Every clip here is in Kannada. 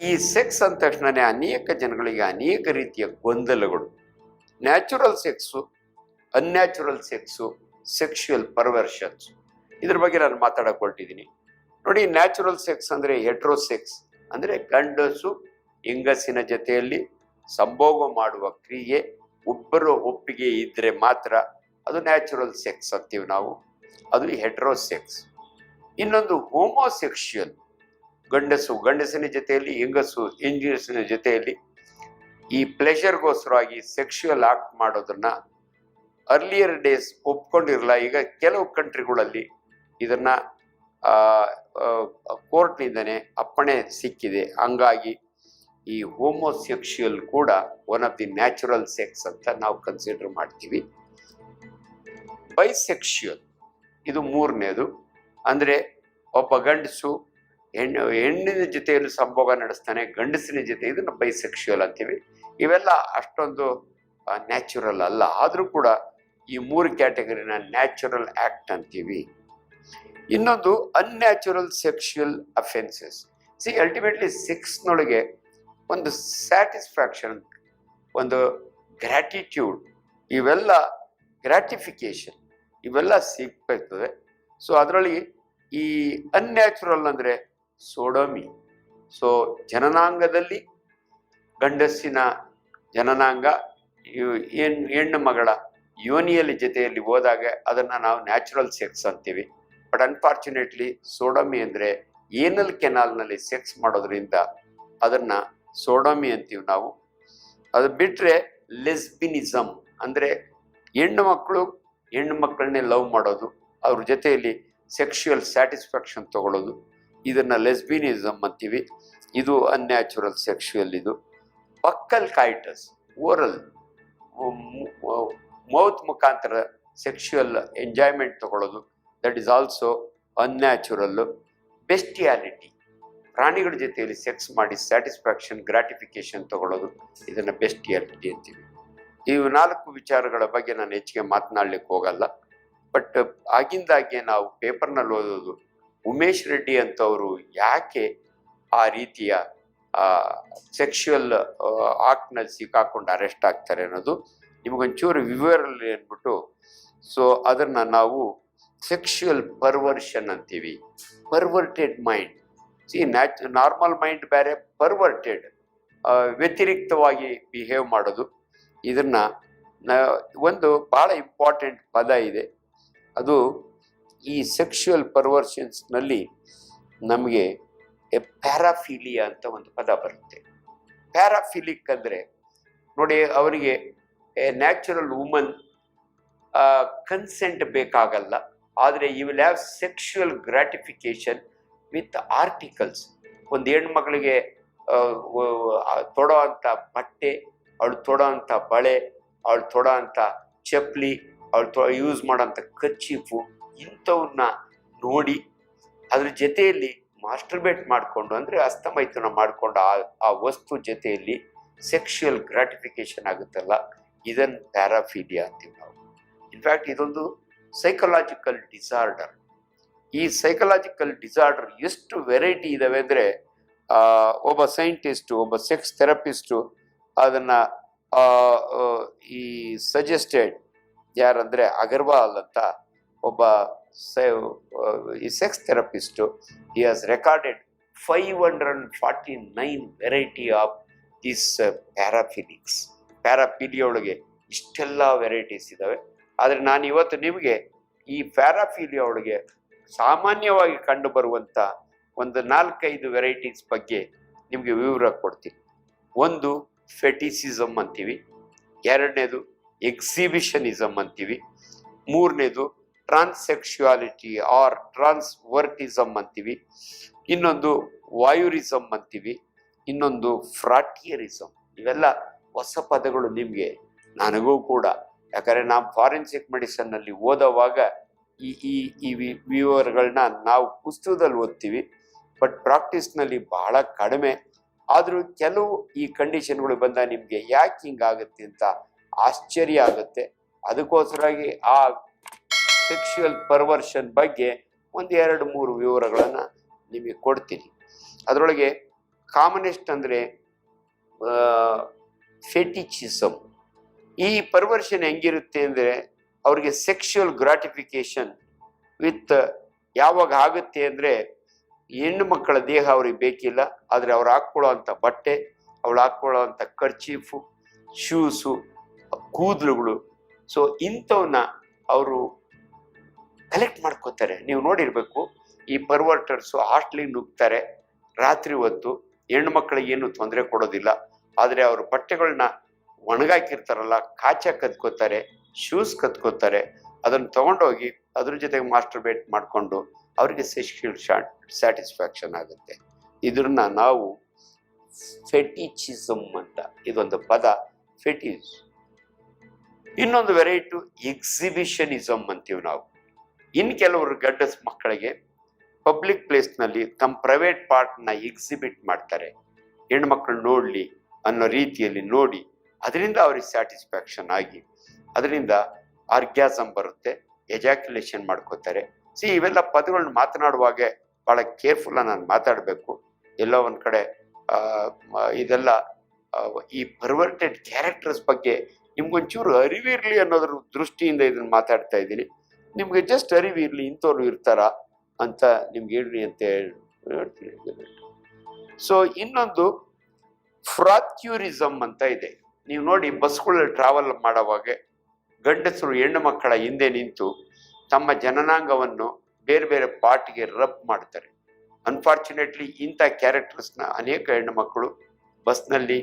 ಈ ಸೆಕ್ಸ್ ಅಂದ ತಕ್ಷಣನೇ ಅನೇಕ ಜನಗಳಿಗೆ ಅನೇಕ ರೀತಿಯ ಗೊಂದಲಗಳು. Natural sex unnatural sex sexual perversions ಇದ್ರ ಬಗ್ಗೆ ನಾನು ಮಾತಾಡಕ್ ಹೊರಟಿದ್ದೀನಿ ನೋಡಿ, ನ್ಯಾಚುರಲ್ ಸೆಕ್ಸ್ ಅಂದ್ರೆ ಹೆಟ್ರೋಸೆಕ್ಸ್ ಅಂದರೆ ಗಂಡಸು ಹೆಂಗಸಿನ ಜೊತೆಯಲ್ಲಿ ಸಂಭೋಗ ಮಾಡುವ ಕ್ರಿಯೆ ಒಬ್ಬರು ಒಪ್ಪಿಗೆ ಇದ್ದರೆ ಮಾತ್ರ ಅದು ನ್ಯಾಚುರಲ್ ಸೆಕ್ಸ್ ಅಂತೀವಿ ನಾವು. ಅದು ಹೆಟ್ರೋಸೆಕ್ಸ್ ಇನ್ನೊಂದು ಹೋಮೋಸೆಕ್ಷುಯಲ್ ಗಂಡಸು, ಗಂಡಸಿನ ಜೊತೆಯಲ್ಲಿ, ಹೆಂಗಸು, ಹೆಂಗಸಿನ ಜೊತೆಯಲ್ಲಿ ಈ ಪ್ಲೆಷರ್ಗೋಸ್ಕರವಾಗಿ ಸೆಕ್ಷುಯಲ್ ಆಕ್ಟ್ ಮಾಡೋದನ್ನ ಅರ್ಲಿಯರ್ ಡೇಸ್ ಒಪ್ಕೊಂಡಿರಲ್ಲ. ಈಗ ಕೆಲವು ಕಂಟ್ರಿಗಳಲ್ಲಿ ಇದನ್ನ ಕೋರ್ಟ್ನಿಂದನೇ ಅಪ್ಪಣೆ ಸಿಕ್ಕಿದೆ. ಹಂಗಾಗಿ ಈ ಹೋಮೋಸೆಕ್ಷುಯಲ್ ಕೂಡ one of the natural sex ಅಂತ ನಾವು ಕನ್ಸಿಡರ್ ಮಾಡ್ತೀವಿ. ಬೈಸೆಕ್ಷುಯಲ್ ಇದು ಮೂರನೇದು. ಅಂದ್ರೆ ಒಬ್ಬ ಗಂಡಸು ಹೆಣ್ಣು, ಹೆಣ್ಣಿನ ಜೊತೆಯಲ್ಲಿ ಸಂಭೋಗ ನಡೆಸ್ತಾನೆ, ಗಂಡಸಿನ ಜೊತೆ ಇದನ್ನು ಬೈಸೆಕ್ಷುಯಲ್ ಅಂತೀವಿ. ಇವೆಲ್ಲ ಅಷ್ಟೊಂದು ನ್ಯಾಚುರಲ್ ಅಲ್ಲ. ಆದರೂ ಕೂಡ ಈ ಮೂರು ಕ್ಯಾಟಗರಿನ ನ್ಯಾಚುರಲ್ ಆ್ಯಕ್ಟ್ ಅಂತೀವಿ. ಇನ್ನೊಂದು unnatural sexual offences see ultimately ಸೆಕ್ಸ್ನೊಳಗೆ ಒಂದು ಸ್ಯಾಟಿಸ್ಫ್ಯಾಕ್ಷನ್ ಒಂದು ಗ್ರ್ಯಾಟಿಟ್ಯೂಡ್ ಇವೆಲ್ಲ ಗ್ರ್ಯಾಟಿಫಿಕೇಶನ್ ಇವೆಲ್ಲ ಸಿಗ್ಬೇಕಾಗ್ತದೆ ಸೊ ಅದರಲ್ಲಿ ಈ ಅನ್ಯಾಚುರಲ್ ಅಂದರೆ ಸೋಡೋಮಿ. ಸೊ, ಜನನಾಂಗದಲ್ಲಿ ಗಂಡಸಿನ ಜನನಾಂಗ ಏನು ಹೆಣ್ಣು ಮಗಳ ಯೋನಿಯಲ್ಲಿ ಜೊತೆಯಲ್ಲಿ ಹೋದಾಗ ಅದನ್ನ ನಾವು ನ್ಯಾಚುರಲ್ ಸೆಕ್ಸ್ ಅಂತೀವಿ. ಬಟ್ ಅನ್ಫಾರ್ಚುನೇಟ್ಲಿ ಸೋಡೋಮಿ ಅಂದರೆ ಏನಲ್ ಕೆನಾಲ್ನಲ್ಲಿ ಸೆಕ್ಸ್ ಮಾಡೋದ್ರಿಂದ ಅದನ್ನ ಸೋಡೋಮಿ ಅಂತೀವಿ ನಾವು. ಅದು ಬಿಟ್ರೆ ಲೆಸ್ಬಿನಿಸಮ್ ಅಂದರೆ ಹೆಣ್ಣು ಮಕ್ಕಳು ಹೆಣ್ಣು ಮಕ್ಕಳನ್ನೇ ಲವ್ ಮಾಡೋದು, ಅವ್ರ ಜೊತೆಯಲ್ಲಿ ಸೆಕ್ಷುಯಲ್ ಸ್ಯಾಟಿಸ್ಫ್ಯಾಕ್ಷನ್ ತಗೊಳ್ಳೋದು. ಇದನ್ನ ಲೆಸ್ಬಿನಿಸಮ್ ಅಂತೀವಿ. ಇದು ಅನ್ಯಾಚುರಲ್ ಸೆಕ್ಷುಯಲ್ ಇದು. ಬಕ್ಕಲ್ ಕಾಯಿಟಸ್ ಓರಲ್ ಮೌತ್ ಮುಖಾಂತರ ಸೆಕ್ಷುಯಲ್ ಎಂಜಾಯ್ಮೆಂಟ್ ತಗೊಳ್ಳೋದು. That is also unnatural bestiality ಪ್ರಾಣಿಗಳ ಜೊತೆಯಲ್ಲಿ ಸೆಕ್ಸ್ ಮಾಡಿ ಸ್ಯಾಟಿಸ್ಫ್ಯಾಕ್ಷನ್ ಗ್ರಾಟಿಫಿಕೇಶನ್ ತಗೊಳ್ಳೋದು. ಇದನ್ನು ಬೆಸ್ಟಿಯಾಲಿಟಿ ಅಂತೀವಿ. ಇವು ನಾಲ್ಕು ವಿಚಾರಗಳ ಬಗ್ಗೆ ನಾನು ಹೆಚ್ಚಿಗೆ ಮಾತನಾಡ್ಲಿಕ್ಕೆ ಹೋಗಲ್ಲ. ಬಟ್ ಆಗಿಂದಾಗೆ ನಾವು ಪೇಪರ್ನಲ್ಲಿ ಓದೋದು ಉಮೇಶ್ ರೆಡ್ಡಿ ಅಂತವರು ಯಾಕೆ ಆ ರೀತಿಯ ಸೆಕ್ಷುವಲ್ ಆಕ್ಟ್ನಲ್ಲಿ ಸಿಕ್ಕಾಕೊಂಡು ಅರೆಸ್ಟ್ ಆಗ್ತಾರೆ ಅನ್ನೋದು ನಿಮಗೊಂಚೂರು ವಿವರಲ್ಲಿ ಅಂದ್ಬಿಟ್ಟು ಸೊ ಅದನ್ನ ನಾವು ಸೆಕ್ಷುವಲ್ ಪರ್ವರ್ಷನ್ ಅಂತೀವಿ. ಪರ್ವರ್ಟೆಡ್ ಮೈಂಡ್ ಸಿ ನ್ಯಾಚ್ ನಾರ್ಮಲ್ ಮೈಂಡ್ ಬೇರೆ ಪರ್ವರ್ಟೆಡ್ ವ್ಯತಿರಿಕ್ತವಾಗಿ ಬಿಹೇವ್ ಮಾಡೋದು. ಇದನ್ನ ಒಂದು ಭಾಳ ಇಂಪಾರ್ಟೆಂಟ್ ಪದ ಇದೆ. ಅದು ಈ ಸೆಕ್ಷುಯಲ್ ಪರ್ವರ್ಷನ್ಸ್ನಲ್ಲಿ ನಮಗೆ ಪ್ಯಾರಾಫಿಲಿಯಾ ಅಂತ ಒಂದು ಪದ ಬರುತ್ತೆ. ಪ್ಯಾರಾಫಿಲಿಕ್ ಅಂದರೆ ನೋಡಿ ಅವರಿಗೆ ಎ ನ್ಯಾಚುರಲ್ ವುಮನ್ ಕನ್ಸೆಂಟ್ ಬೇಕಾಗಲ್ಲ. ಆದರೆ you will have sexual gratification with articles ಒಂದು ಹೆಣ್ಮಗಳಿಗೆ ತೊಡೋ ಅಂಥ ಬಟ್ಟೆ, ಅವಳು ತೊಡೋ ಅಂಥ ಬಳೆ, ಅವಳು ತೊಡೋ ಅಂಥ ಚಪ್ಪಲಿ, ಅವಳು ತೊ ಯೂಸ್ ಮಾಡೋಂಥ ಕಚ್ಚೀಫು ಇಂಥವನ್ನ ನೋಡಿ ಅದ್ರ ಜೊತೆಯಲ್ಲಿ ಮಾಸ್ಟರ್ಬೇಟ್ ಮಾಡಿಕೊಂಡು ಅಂದರೆ ಅಸ್ತಮೈಥುನ ಮಾಡಿಕೊಂಡು ಆ ಆ ವಸ್ತು ಜೊತೆಯಲ್ಲಿ ಸೆಕ್ಷುಯಲ್ ಗ್ರಾಟಿಫಿಕೇಶನ್ ಆಗುತ್ತಲ್ಲ? ಇದನ್ನು ಪ್ಯಾರಾಫೀಲಿಯಾ ಅಂತೀವಿ ನಾವು. ಇನ್ಫ್ಯಾಕ್ಟ್ ಇದೊಂದು ಸೈಕಲಾಜಿಕಲ್ ಡಿಸಾರ್ಡರ್ ಈ ಸೈಕಲಾಜಿಕಲ್ ಡಿಸಾರ್ಡರ್ ಎಷ್ಟು ವೆರೈಟಿ ಇದಾವೆ ಅಂದರೆ ಒಬ್ಬ ಸೈಂಟಿಸ್ಟು ಒಬ್ಬ ಸೆಕ್ಸ್ ಥೆರಪಿಸ್ಟು ಅದನ್ನ ಈ ಸಜೆಸ್ಟೆಡ್ ಯಾರಂದರೆ ಅಗರ್ವಾಲ್ ಅಂತ ಒಬ್ಬ ಈ sex therapist, he has recorded 549 variety of this paraphilics ಪ್ಯಾರಾಫಿಲಿಯೊಳಗೆ ಇಷ್ಟೆಲ್ಲ ವೆರೈಟೀಸ್ ಇದ್ದಾವೆ ಆದರೆ ನಾನು ಇವತ್ತು ನಿಮಗೆ ಈ ಪ್ಯಾರಾಫಿಲಿಯೊಳಗೆ ಸಾಮಾನ್ಯವಾಗಿ ಕಂಡುಬರುವಂಥ ಒಂದು ನಾಲ್ಕೈದು ವೆರೈಟೀಸ್ ಬಗ್ಗೆ ನಿಮಗೆ ವಿವರ ಕೊಡ್ತೀನಿ. ಒಂದು ಫೆಟಿಸಿಸಮ್ ಅಂತೀವಿ. ಎರಡನೇದು ಎಕ್ಸಿಬಿಷನಿಸಮ್ ಅಂತೀವಿ. ಮೂರನೇದು ಟ್ರಾನ್ಸೆಕ್ಷುಯಾಲಿಟಿ ಆರ್ ಟ್ರಾನ್ಸ್ವರ್ಟಿಸಮ್ ಅಂತೀವಿ. ಇನ್ನೊಂದು ವಾಯುರಿಸಮ್ ಅಂತೀವಿ. ಇನ್ನೊಂದು ಫ್ರಾಟಿಯರಿಸಮ್ ಇವೆಲ್ಲ ಹೊಸ ಪದಗಳು ನಿಮಗೆ. ನನಗೂ ಕೂಡ. ಯಾಕಂದರೆ ನಾವು ಫಾರೆನ್ಸಿಕ್ ಮೆಡಿಸನ್ನಲ್ಲಿ ಓದೋವಾಗ ಈ ಈ ಈ ವಿವರಗಳನ್ನ ನಾವು ಪುಸ್ತಕದಲ್ಲಿ ಓದ್ತೀವಿ. ಬಟ್ ಪ್ರಾಕ್ಟೀಸ್ನಲ್ಲಿ ಬಹಳ ಕಡಿಮೆ. ಆದರೂ ಕೆಲವು ಈ ಕಂಡೀಷನ್ಗಳು ಬಂದ ನಿಮಗೆ ಯಾಕೆ ಹಿಂಗಾಗುತ್ತೆ ಅಂತ ಆಶ್ಚರ್ಯ ಆಗುತ್ತೆ. ಅದಕ್ಕೋಸ್ಕರವಾಗಿ ಆ ಸೆಕ್ಷುಯಲ್ ಪರ್ವರ್ಷನ್ ಬಗ್ಗೆ ಒಂದು ಎರಡು ಮೂರು ವಿವರಗಳನ್ನು ನಿಮಗೆ ಕೊಡ್ತೀನಿ. ಅದರೊಳಗೆ ಕಾಮನೆಸ್ಟ್ ಅಂದರೆ ಫೆಟಿಚಿಸಮ್ ಈ ಪರ್ವರ್ಷನ್ ಹೆಂಗಿರುತ್ತೆ ಅಂದರೆ, ಅವ್ರಿಗೆ ಸೆಕ್ಷುಯಲ್ ಗ್ರಾಟಿಫಿಕೇಶನ್ ವಿತ್ ಯಾವಾಗ ಆಗುತ್ತೆ ಅಂದರೆ, ಹೆಣ್ಣು ಮಕ್ಕಳ ದೇಹ ಅವ್ರಿಗೆ ಬೇಕಿಲ್ಲ, ಆದರೆ ಅವ್ರು ಹಾಕ್ಕೊಳ್ಳೋ ಅಂಥ ಬಟ್ಟೆ, ಅವಳು ಹಾಕ್ಕೊಳ್ಳೋ ಅಂಥ ಖರ್ಚೀಫು ಶೂಸು ಕೂದಲುಗಳು. ಸೊ ಇಂಥವನ್ನ ಅವರು ಕಲೆಕ್ಟ್ ಮಾಡ್ಕೋತಾರೆ. ನೀವು ನೋಡಿರ್ಬೇಕು, ಈ ಪರ್ವರ್ಟರ್ಸು ಹಾಸ್ಟ್ಲಿ ನುಗ್ತಾರೆ. ರಾತ್ರಿ ಹೊತ್ತು ಹೆಣ್ಣು ಮಕ್ಕಳಿಗೆ ಏನು ತೊಂದರೆ ಕೊಡೋದಿಲ್ಲ. ಆದರೆ ಅವರು ಬಟ್ಟೆಗಳನ್ನ ಒಣಗಾಕಿರ್ತಾರಲ್ಲ, ಕಾಚ ಕದ್ಕೋತಾರೆ ಶೂಸ್ ಕದ್ಕೋತಾರೆ. ಅದನ್ನು ತೊಗೊಂಡೋಗಿ ಅದ್ರ ಜೊತೆಗೆ ಮಾಸ್ಟರ್ ಬೇಟ್ ಮಾಡಿಕೊಂಡು ಅವರಿಗೆ ಶಾಟ್ ಸ್ಯಾಟಿಸ್ಫ್ಯಾಕ್ಷನ್ ಆಗುತ್ತೆ. ಇದನ್ನ ನಾವು ಫೆಟಿಚಿಸಮ್ ಅಂತ ಇದೊಂದು ಪದ ಫೆಟಿಸ್ ಇನ್ನೊಂದು ವೆರೈಟಿ ಎಕ್ಸಿಬಿಷನಿಸಮ್ ಅಂತೀವಿ ನಾವು. ಇನ್ನು ಕೆಲವರು ಗಡ್ಡಸ್ ಮಕ್ಕಳಿಗೆ ಪಬ್ಲಿಕ್ ಪ್ಲೇಸ್ನಲ್ಲಿ ತಮ್ಮ ಪ್ರೈವೇಟ್ ಪಾರ್ಟ್ನ ಎಕ್ಸಿಬಿಟ್ ಮಾಡ್ತಾರೆ. ಹೆಣ್ಮಕ್ಳು ನೋಡಲಿ ಅನ್ನೋ ರೀತಿಯಲ್ಲಿ ನೋಡಿ, ಅದರಿಂದ ಅವ್ರಿಗೆ ಸ್ಯಾಟಿಸ್ಫ್ಯಾಕ್ಷನ್ ಆಗಿ, ಅದರಿಂದ ಆರ್ಗ್ಯಾಸಮ್ ಬರುತ್ತೆ ಎಜಾಕ್ಯುಲೇಷನ್ ಮಾಡ್ಕೋತಾರೆ. ಸಿ ಇವೆಲ್ಲ ಪದಗಳನ್ನ ಮಾತನಾಡುವಾಗೆ ಭಾಳ ಕೇರ್ಫುಲ್ ನಾನು ಮಾತಾಡಬೇಕು. ಎಲ್ಲೋ ಒಂದು ಕಡೆ ಇದೆಲ್ಲ ಈ ಪರ್ವರ್ಟೆಡ್ ಕ್ಯಾರೆಕ್ಟರ್ಸ್ ಬಗ್ಗೆ ನಿಮ್ಗೊಂಚೂರು ಅರಿವಿರಲಿ ಅನ್ನೋದ್ರ ದೃಷ್ಟಿಯಿಂದ ಇದನ್ನ ಮಾತಾಡ್ತಾ ಇದ್ದೀನಿ. ನಿಮ್ಗೆ ಜಸ್ಟ್ ಅರಿವಿರ್ಲಿ ಇಂಥವ್ರು ಇರ್ತಾರ ಅಂತ ನಿಮ್ಗೆ ಹೇಳ್ರಿ ಅಂತ ಹೇಳ್ತೀನಿ. ಸೊ ಇನ್ನೊಂದು ಫ್ರಾಕ್ಯೂರಿಸಮ್ ಅಂತ ಇದೆ. ನೀವು ನೋಡಿ ಬಸ್ಗಳಲ್ಲಿ ಟ್ರಾವೆಲ್ ಮಾಡೋವಾಗ ಗಂಡಸರು, ಹೆಣ್ಣು ಮಕ್ಕಳ ಹಿಂದೆ ನಿಂತು ತಮ್ಮ ಜನನಾಂಗವನ್ನು ಬೇರೆ ಬೇರೆ ಪಾರ್ಟ್ಗೆ ರಬ್ ಮಾಡ್ತಾರೆ. ಅನ್ಫಾರ್ಚುನೇಟ್ಲಿ ಇಂಥ ಕ್ಯಾರೆಕ್ಟರ್ಸ್ನ ಅನೇಕ ಹೆಣ್ಣು ಮಕ್ಕಳು ಬಸ್ನಲ್ಲಿ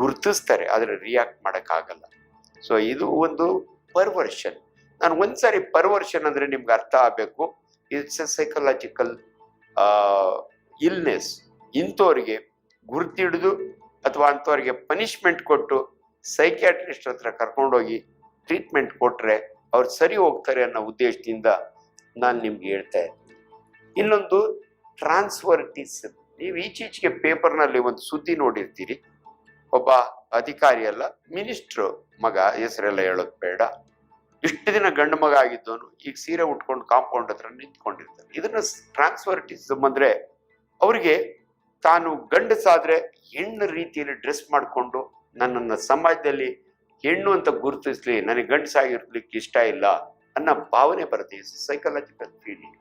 ಗುರುತಿಸ್ತಾರೆ, ಆದರೆ ರಿಯಾಕ್ಟ್ ಮಾಡೋಕ್ಕಾಗಲ್ಲ. ಸೊ ಇದು ಒಂದು ಪರ್ವರ್ಷನ್ ನಾನು ಒಂದ್ಸಾರಿ ಪರ್ವರ್ಷನ್ ಅಂದ್ರೆ ನಿಮ್ಗೆ ಅರ್ಥ ಆಗಬೇಕು. ಇಟ್ಸ್ ಎ ಸೈಕಲಾಜಿಕಲ್ ಇಲ್ನೆಸ್ ಇಂಥವ್ರಿಗೆ ಗುರ್ತಿಡಿದು ಅಥವಾ ಅಂಥವ್ರಿಗೆ ಪನಿಷ್ಮೆಂಟ್ ಕೊಟ್ಟು ಸೈಕ್ಯಾಟ್ರಿಸ್ಟ್ ಹತ್ರ ಕರ್ಕೊಂಡೋಗಿ ಟ್ರೀಟ್ಮೆಂಟ್ ಕೊಟ್ರೆ ಅವ್ರು ಸರಿ ಹೋಗ್ತಾರೆ ಅನ್ನೋ ಉದ್ದೇಶದಿಂದ ನಾನು ನಿಮ್ಗೆ ಹೇಳ್ತಾ ಇದ್ದೀನಿ ಇನ್ನೊಂದು ಟ್ರಾನ್ಸ್ಫರ್ಟಿಸಮ್ ನೀವು ಈಚೀಚೆಗೆ ಪೇಪರ್ನಲ್ಲಿ ಒಂದು ಸುದ್ದಿ ನೋಡಿರ್ತೀರಿ. ಒಬ್ಬ ಅಧಿಕಾರಿ ಅಲ್ಲ, ಮಿನಿಸ್ಟ್ರು ಮಗ, ಹೆಸರೆಲ್ಲ ಹೇಳೋದು ಬೇಡ. ಇಷ್ಟು ದಿನ ಗಂಡು ಮಗ ಆಗಿದ್ದವನು, ಈಗ ಸೀರೆ ಉಟ್ಕೊಂಡು ಕಾಂಪೌಂಡ್ ಹತ್ರ ನಿಂತ್ಕೊಂಡಿರ್ತಾನೆ. ಇದನ್ನ ಟ್ರಾನ್ಸ್ಫರ್ಟಿಸಮ್ ಅಂದ್ರೆ ಅವರಿಗೆ ತಾನು ಗಂಡಸಾದ್ರೆ ಹೆಣ್ಣು ರೀತಿಯಲ್ಲಿ ಡ್ರೆಸ್ ಮಾಡಿಕೊಂಡು ನನ್ನನ್ನು ಸಮಾಜದಲ್ಲಿ ಹೆಣ್ಣು ಅಂತ ಗುರುತಿಸ್ಲಿ, ನನಗೆ ಗಂಡಸಾಗಿರ್ಲಿಕ್ಕೆ ಇಷ್ಟ ಇಲ್ಲ ಅನ್ನೋ ಭಾವನೆ ಬರುತ್ತೆ. ಸೈಕಲಾಜಿಕಲ್ ಫೀಲಿಂಗ್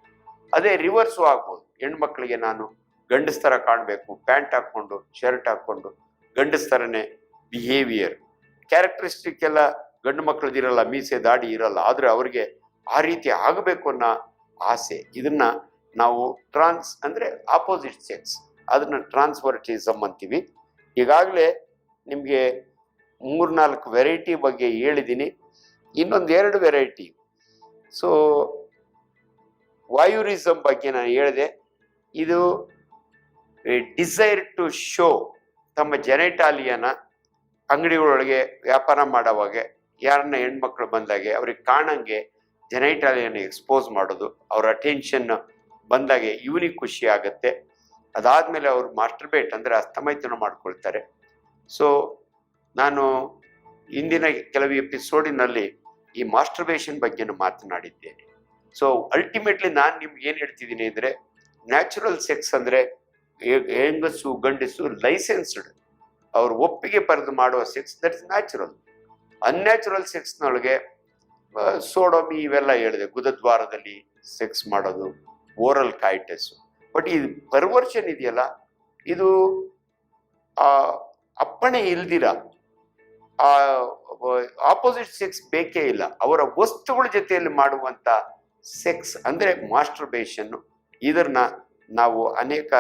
ಅದೇ ರಿವರ್ಸು ಆಗ್ಬೋದು. ಮಕ್ಕಳಿಗೆ ನಾನು ಗಂಡಸ್ ಥರ ಕಾಣಬೇಕು, ಪ್ಯಾಂಟ್ ಹಾಕ್ಕೊಂಡು, ಶರ್ಟ್ ಹಾಕ್ಕೊಂಡು ಗಂಡಸ್ ಥರನೇ ಬಿಹೇವಿಯರ್ ಕ್ಯಾರೆಕ್ಟರಿಸ್ಟಿಕ್ ಎಲ್ಲ ಗಂಡು ಮಕ್ಕಳದಿರಲ್ಲ ಮೀಸೆ, ದಾಡಿ ಇರಲ್ಲ, ಆದರೆ ಅವರಿಗೆ ಆ ರೀತಿ ಆಗಬೇಕು ಅನ್ನೋ ಆಸೆ. ಇದನ್ನ ನಾವು ಟ್ರಾನ್ಸ್ ಅಂದರೆ ಆಪೋಸಿಟ್ ಸೆಕ್ಸ್ ಅದನ್ನು ಟ್ರಾನ್ಸ್ಫರ್ಟಿಸಮ್ ಅಂತೀವಿ. ಈಗಾಗಲೇ ನಿಮಗೆ ಮೂರ್ನಾಲ್ಕು ವೆರೈಟಿ ಬಗ್ಗೆ ಹೇಳಿದ್ದೀನಿ ಇನ್ನೊಂದು ಎರಡು ವೆರೈಟಿ ಸೊ ವಾಯುರಿಸಮ್ ಬಗ್ಗೆ ನಾನು ಹೇಳಿದೆ. ಇದು ಡಿಸೈರ್ ಟು ಶೋ ತಮ್ಮ ಜೆನೆಟಾಲಿಯನ ಅಂಗಡಿಗಳೊಳಗೆ ವ್ಯಾಪಾರ ಮಾಡೋವಾಗ ಯಾರನ್ನ ಹೆಣ್ಮಕ್ಳು ಬಂದಾಗೆ ಅವ್ರಿಗೆ ಕಾಣಂಗೆ ಜನೈಟಾಲಿಯನ್ನು ಎಕ್ಸ್ಪೋಸ್ ಮಾಡೋದು, ಅವ್ರ ಅಟೆನ್ಷನ್ ಬಂದಾಗೆ ಇವನಿಗೆ ಖುಷಿ ಆಗುತ್ತೆ. ಅದಾದ್ಮೇಲೆ ಅವ್ರು ಮಾಸ್ಟರ್ಬೇಟ್ ಅಂದರೆ ಅಸ್ತಮೈತನ ಮಾಡ್ಕೊಳ್ತಾರೆ. ಸೊ ನಾನು ಇಂದಿನ ಕೆಲವು ಎಪಿಸೋಡಿನಲ್ಲಿ ಈ ಮಾಸ್ಟರ್ಬೇಷನ್ ಬಗ್ಗೆ ಮಾತನಾಡಿದ್ದೇನೆ. ಸೊ ಅಲ್ಟಿಮೇಟ್ಲಿ ನಾನು ನಿಮ್ಗೆ ಏನು ಹೇಳ್ತಿದ್ದೀನಿ ಅಂದರೆ ನ್ಯಾಚುರಲ್ ಸೆಕ್ಸ್ ಅಂದರೆ ಹೆಂಗಸು, ಗಂಡಸು ಲೈಸೆನ್ಸ್ಡ್ ಅವ್ರ ಒಪ್ಪಿಗೆ ಪಡೆದು ಮಾಡುವ sex that is natural unnatural ಸೆಕ್ಸ್ನೊಳಗೆ sodomy ಇವೆಲ್ಲ ಹೇಳಿದೆ. ಗುದದ್ವಾರದಲ್ಲಿ ಸೆಕ್ಸ್ ಮಾಡೋದು ಓರಲ್ ಕಾಯಿಟಸ್ ಬಟ್ ಈ ಪರ್ವರ್ಷನ್ ಇದೆಯಲ್ಲ, ಇದು, ಆ, ಅಪ್ಪಣೆ ಇಲ್ದಿರ, ಆ ಆಪೋಸಿಟ್ ಸೆಕ್ಸ್ ಬೇಕೇ ಇಲ್ಲ. ಅವರ ವಸ್ತುಗಳ ಜೊತೆಯಲ್ಲಿ ಮಾಡುವಂತ ಸೆಕ್ಸ್ ಅಂದ್ರೆ ಮಾಸ್ಟರ್ಬೇಷನ್ ಇದನ್ನ ನಾವು ಅನೇಕ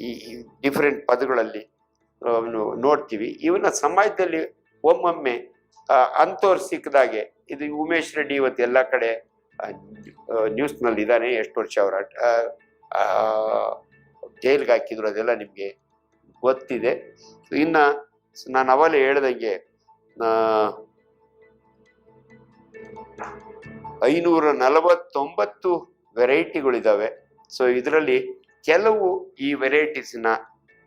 ಈ ಡಿಫರೆಂಟ್ ಪದಗಳಲ್ಲಿ ನೋಡ್ತೀವಿ. ಇವನ್ನ ಸಮಾಜದಲ್ಲಿ ಒಮ್ಮೊಮ್ಮೆ ಅಂಥವ್ರು ಸಿಕ್ಕದಾಗೆ. ಇದು ಉಮೇಶ್ ರೆಡ್ಡಿ ಇವತ್ತು ಎಲ್ಲ ಕಡೆ ನ್ಯೂಸ್ನಲ್ಲಿ ಇದ್ದಾನೆ, ಎಷ್ಟು ವರ್ಷ ಅವರ ಜೈಲ್ಗೆ ಹಾಕಿದ್ರು ಅದೆಲ್ಲ ನಿಮಗೆ ಗೊತ್ತಿದೆ. ಇನ್ನ ನಾನು ಅವಲೇ ಹೇಳ್ದಂಗೆ ಐನೂರ ನಲವತ್ತೊಂಬತ್ತು ವೆರೈಟಿಗಳಿದಾವೆ. ಸೊ, ಇದರಲ್ಲಿ ಕೆಲವು ಈ ವೆರೈಟೀಸ್ನ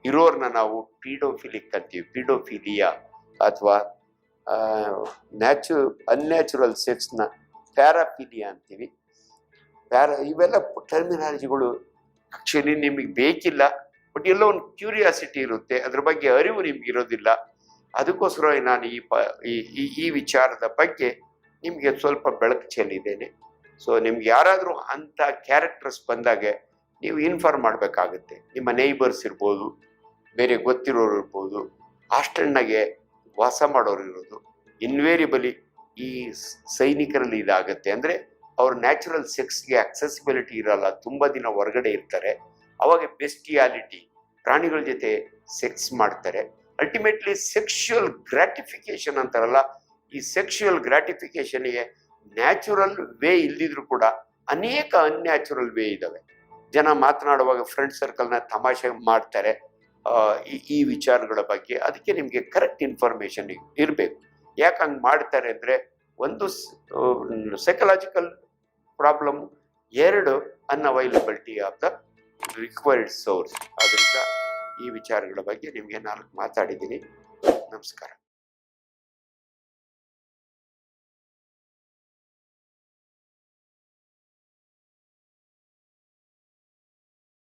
ಇರೋರ್ನ ನಾವು ಪೀಡೋಫಿಲಿಕ್ ಅಂತೀವಿ, ಪೀಡೋಫಿಲಿಯಾ ಅಥವಾ ನ್ಯಾಚು ಅನ್ಯಾಚುರಲ್ ಸೆಕ್ಸ್ನ ಪ್ಯಾರಾಫಿಲಿಯಾ ಅಂತೀವಿ. ಪ್ಯಾರಾ, ಇವೆಲ್ಲ ಟರ್ಮಿನಾಲಜಿಗಳು ಕ್ಷಣಿ ನಿಮಗೆ ಬೇಕಿಲ್ಲ ಬಟ್ ಎಲ್ಲೋ ಒಂದು ಕ್ಯೂರಿಯಾಸಿಟಿ ಇರುತ್ತೆ, ಅದ್ರ ಬಗ್ಗೆ ಅರಿವು ನಿಮ್ಗೆ ಇರೋದಿಲ್ಲ. ಅದಕ್ಕೋಸ್ಕರ ನಾನು ಈ ಪ, ಈ, ಈ- ಈ ವಿಚಾರದ ಬಗ್ಗೆ ನಿಮಗೆ ಸ್ವಲ್ಪ ಬೆಳಕು ಚೆಲ್ಲಿದ್ದೇನೆ. ಸೊ ನಿಮ್ಗೆ ಯಾರಾದರೂ ಅಂಥ ಕ್ಯಾರೆಕ್ಟರ್ಸ್ ಬಂದಾಗೆ ನೀವು ಇನ್ಫಾರ್ಮ್ ಮಾಡಬೇಕಾಗುತ್ತೆ. ನಿಮ್ಮ ನೇಬರ್ಸ್ ಇರ್ಬೋದು, ಬೇರೆ ಗೊತ್ತಿರೋರು ಇರ್ಬೋದು ಹಾಸ್ಟೆಲ್ನಾಗೆ ವಾಸ ಮಾಡೋರು ಇರೋದು. ಇನ್ವೇರಿಯಬಲಿ ಈ ಸೈನಿಕರಲ್ಲಿ ಇದಾಗತ್ತೆ. ಅಂದರೆ ಅವ್ರ ನ್ಯಾಚುರಲ್ ಸೆಕ್ಸ್ಗೆ ಅಕ್ಸೆಸಿಬಿಲಿಟಿ ಇರಲ್ಲ. ತುಂಬ ದಿನ ಹೊರಗಡೆ ಇರ್ತಾರೆ. ಅವಾಗ ಬೆಸ್ಟಿಯಾಲಿಟಿ ಪ್ರಾಣಿಗಳ ಜೊತೆ ಸೆಕ್ಸ್ ಮಾಡ್ತಾರೆ. ಅಲ್ಟಿಮೇಟ್ಲಿ ಸೆಕ್ಷುಯಲ್ ಗ್ರಾಟಿಫಿಕೇಶನ್ ಅಂತಾರಲ್ಲ, ಈ ಸೆಕ್ಷುಯಲ್ ಗ್ರಾಟಿಫಿಕೇಶನ್ಗೆ ನ್ಯಾಚುರಲ್ ವೇ ಇಲ್ದಿದ್ರು ಕೂಡ ಅನೇಕ ಅನ್ಯಾಚುರಲ್ ವೇ ಇದ್ದಾವೆ ಜನ ಮಾತನಾಡುವಾಗ ಫ್ರೆಂಡ್ ಸರ್ಕಲ್ನ ತಮಾಷೆ ಮಾಡ್ತಾರೆ. ಈ ವಿಚಾರಗಳ ಬಗ್ಗೆ ಅದಕ್ಕೆ ನಿಮಗೆ ಕರೆಕ್ಟ್ ಇನ್ಫಾರ್ಮೇಶನ್ ಇರಬೇಕು. ಯಾಕೆ ಹಂಗೆ ಮಾಡ್ತಾರೆ ಅಂದರೆ ಒಂದು ಸೈಕಲಾಜಿಕಲ್ ಪ್ರಾಬ್ಲಮ್ ಎರಡು unavailability of the required source ಅದರಿಂದ ಈ ವಿಚಾರಗಳ ಬಗ್ಗೆ ನಿಮಗೆ ನಾಲ್ಕು ಮಾತಾಡಿದ್ದೀನಿ. ನಮಸ್ಕಾರ.